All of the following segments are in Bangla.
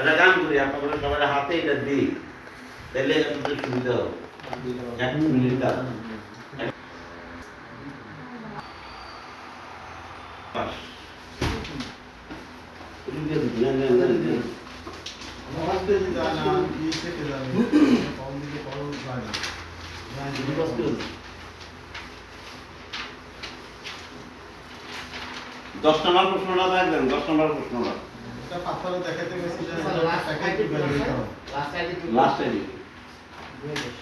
একটা কাম করি আপনাদের সবাই হাতে এটা দিই তাহলে আপনাদের সুবিধা হবে এক মিনিট দাঁড়ান। পাস। না, না, না, না। দিবস কি হলো? দশ নম্বর প্রশ্নটা দেখবেন দশ নম্বর প্রশ্নটা লাস্ট টাইম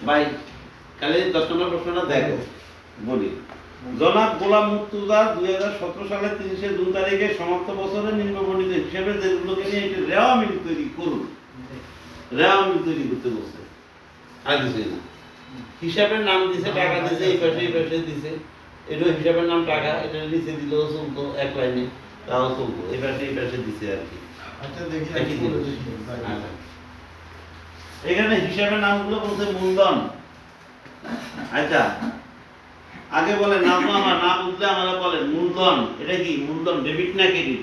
ভাই কালে দশ নম্বর প্রশ্নটা দেখো বলি। জনাব গোলাম মুর্তুজা দুই হাজার সতেরো সালের তিরিশে জুন তারিখে সমাপ্ত বছরের নিম্নবর্ণিত হিসেবে যেগুলোকে নিয়ে একটি রেওয়া মিল তৈরি করুন। রেওয়া মিল তৈরি করতে বলছে। আর কিছুই না। হিসাবের নাম দিছে টাকা দিছে এই পাশে এই পাশে দিছে। এটা হিসাবের নাম টাকা এটা নিচে দিলেও চলতো এক লাইনে। তাও চলতো এই পাশে এই পাশে দিছে আর কি। আচ্ছা দেখি। আচ্ছা। এখানে হিসাবের নামগুলো বলছে মূলধন। আচ্ছা আগে বলে নাম আমার না বুঝলে আমরা বলেন মূলধন। এটা কি মূলধন ডেবিট না ক্রেডিট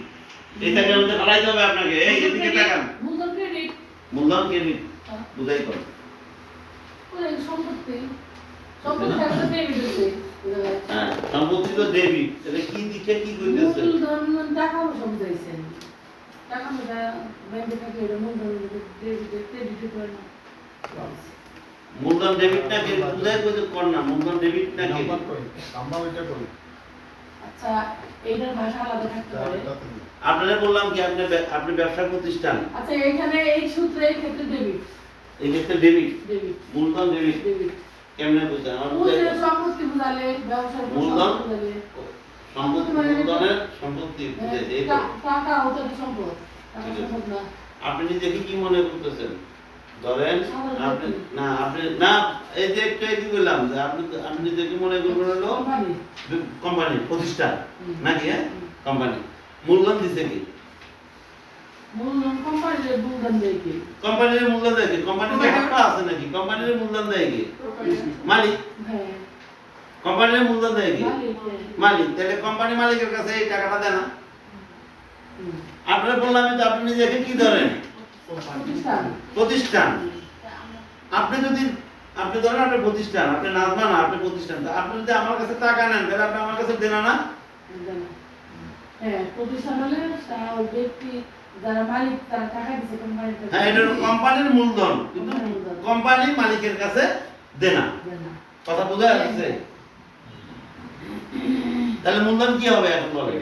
এটাকে আমাদের হারাইতে হবে আপনাকে। এই এদিকে তাকান। মূলধন ক্রেডিট মূলধন ক্রেডিট বুঝাই কর সম্পত্তি সম্পত্তি হ্যাঁ সম্পত্তি তো ডেবিট এটা কি দিকে কি কইতেছে মূলধন টাকা সমঝাইছেন টাকা মোটা ব্যাংকে থাকে এটা মূলধন ক্রেডিট ক্রেডিট করে না। মূলধন ডেবিট না ক্রেডিট বুঝাই কইতে কর না মূলধন ডেবিট না ওইটা কই? আচ্ছা এইটার ভাষা আলাদা থাকতে পারে। আপনারা বললাম কি আপনি আপনি ব্যবসা প্রতিষ্ঠান? আচ্ছা এইখানে এই সূত্রে এই ক্ষেত্রে ডেবিট এই ক্ষেত্রে ডেবিট ডেবিট মূলধন ডেবিট ডেবিট কেমনে বুঝছেন আমার। সম্পত্তি বুঝালে মূলধন? সম্পত্তি মূলধনের সম্পত্তি এই তো। টাকা হতে সম্পদ আপনি নিজেকে কি মনে করতেছেন? ধরেন আপনি না আপনি না এই যে একটু কি বললাম যে আপনি আপনি নিজেকে মনে করবেন হলো কোম্পানি। প্রতিষ্ঠান। নাকি হ্যাঁ? কোম্পানি। মূলধন দিছে কি? মূলধন কোম্পানির মূলধন দেয় কি? কোম্পানির মূলধন দেয় কি? কোম্পানির হাক্কা আছে নাকি? কোম্পানির মূলধন দেয় কি? মালিক। হ্যাঁ। কোম্পানির মূলধন দেয় কি? মালিক। তাহলে কোম্পানি মালিকের কাছে এই টাকাটা দেয় না? আপনারা বললাম যে আপনি নিজেকে কি ধরেন? প্রতিষ্ঠান। আপনি যদি আপনি ধরেন আপনি প্রতিষ্ঠান আপনি নাজমা না আপনি প্রতিষ্ঠান। আপনি যদি আমার কাছে টাকা নেন তাহলে আপনি আমার কাছে দেনা না। হ্যাঁ প্রতিষ্ঠান হলে ব্যক্তি যারা মালিক তারা টাকা দিচ্ছে কোম্পানির কাছে। হ্যাঁ এটা কোম্পানির মূলধন। কিন্তু কোম্পানি মালিকের কাছে দেনা। কথা বোঝা যাচ্ছে? তাহলে মূলধন কি হবে এখন বলে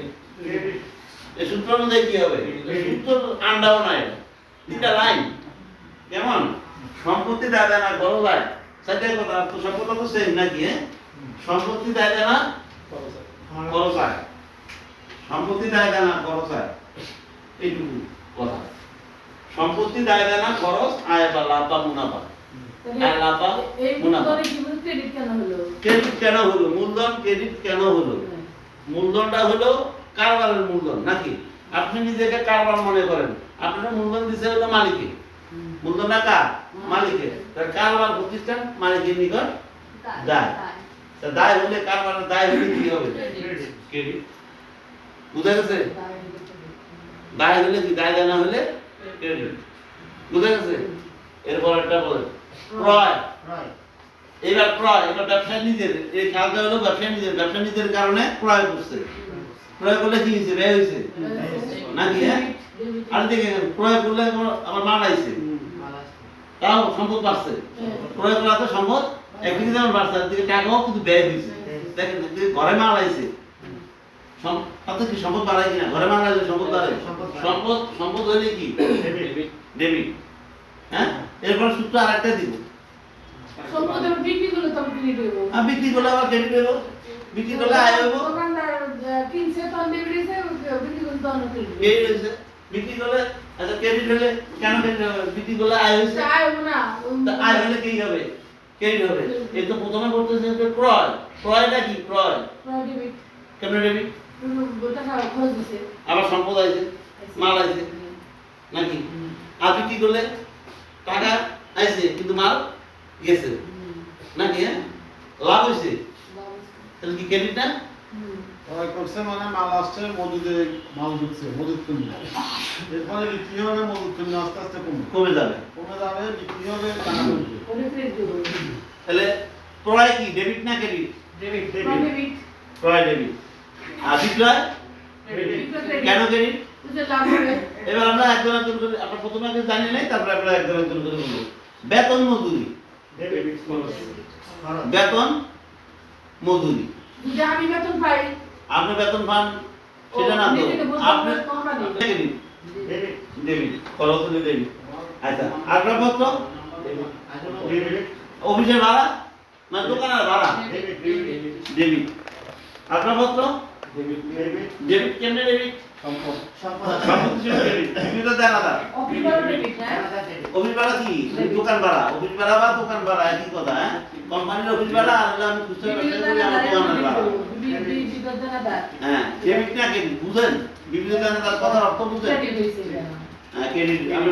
এই সূত্র অনুযায়ী কি হবে? সূত্র আন্ডাও নাই। তিনটা লাইন। কেমন? সম্পত্তি দায় দেনা করো যায় সেটাই কথা তো সব তো সেম নাকি হ্যাঁ? সম্পত্তি দায় দেনা খরচ হয় সম্পত্তি দায় দেনা খরচ হয় এইটুকু কথা। সম্পত্তি দায় দেনা খরচ আয় বা লাভ বা মুনাফা। মুনাফা। মূলধনে কি বলে ক্রেডিট কেন হলো? ক্রেডিট কেন হলো? মূলধন ক্রেডিট কেন হলো? হ্যাঁ। মূলধনটা হলো কারবারের মূলধন নাকি? আপনি নিজেকে কারবার মনে করেন। আপনার মূলধন দিছে হলো মালিকে। হুম। মূলধনটা কার? মালিকে তার কারবার প্রতিষ্ঠান মালিকের নিকট দায়। দায়। হলে কারবারের দায় হলে কি হবে? ক্রেডিট বুঝা গেছে? দায় হলে কি দায় জানা হলে ক্রেডিট বুঝা গেছে? এরপর একটা বলে ক্রয়। এবার ক্রয় এবার ব্যবসা নিজের। এই হলো ব্যবসা নিজের। ব্যবসা নিজের কারণে ক্রয় করছে। ক্রয় করলে কি হয়েছে? ব্যয় হয়েছে। নাকি হ্যাঁ? আর দিকে ক্রয় করলে আমার- মাল আইছে। তাও সম্পদ বাড়ছে। ক্রয় করা তো সম্পদ একদিকে যেমন বাড়ছে আর দিকে টাকাও কিন্তু ব্যয় হয়েছে। দেখেন ঘরে মাল আইছে। তাতে কি সম্পদ বাড়ায় কিনা? ঘরে আইলে সম্পদ বাড়ে। সম্পদ সম্পদ হলে কি? ডেবিট হ্যাঁ? এরপর সূত্র আরেকটা দিব। বিক্রি করলে আর আবার ক্রেডিট হইব বিক্রি করলে আয় হইব বিক্রি করলে আচ্ছা ক্রেডিট হলে কেন হবে? বিক্রি করলে আয় হয়েছে? আয় হইব না। আয় হলে কি হবে? ক্রেডিট হবে। এই তো প্রথমে বলতেছে ক্রয়। ক্রয়টা কি? ক্রয়। ডেবিট কেমন ডেবিট আবার সম্পদ আছে মাল আছে নাকি? আর বিক্রি করলে? টাকা আইছে কিন্তু মাল গেছে। নাকি হ্যাঁ? লাভ হয়েছে। তাহলে কি ক্রেডিট না? করছে মানে মাল আসছে মজুদে মাল ঢুকছে মজুদ কমে এর ফলে বিক্রি হবে মজুদ কমে আস্তে আস্তে কমবে কমে যাবে। কমে যাবে বিক্রি হবে টাকা তাহলে ক্রয় কি ডেবিট না ক্রেডিট ডেবিট ক্রয় ডেবিট আর বিক্রয় কেন হবে এবার আমরা একজন একজন করে আমরা প্রথমে আগে জানি নাই তারপরে আমরা একজন একজন করে বলব। বেতন মজুরি। বেতন মজুরি। আমি বেতন পাই আপনি বেতন পান সেটা না তো। আপনি ডেবিট খরচ হলে ডেবিট আচ্ছা আসবাবপত্র অফিসের ভাড়া? না দোকানের ভাড়া? ডেবিট আসবাবপত্র ডেবিট কেমনে ডেবিট অফিস ভাড়া কি? দোকান ভাড়া। অফিস ভাড়া বা দোকান ভাড়া? একই কথা হ্যাঁ? কোম্পানির অফিস ভাড়া আর আমি খুচরা ব্যবসা করি আমার দোকানের ভাড়া। হ্যাঁ ডেবিট না ক্রেডিট বুঝেন? বিভিন্ন কথার অর্থ বুঝেন? হ্যাঁ ক্রেডিট আমি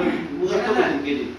ক্রেডিট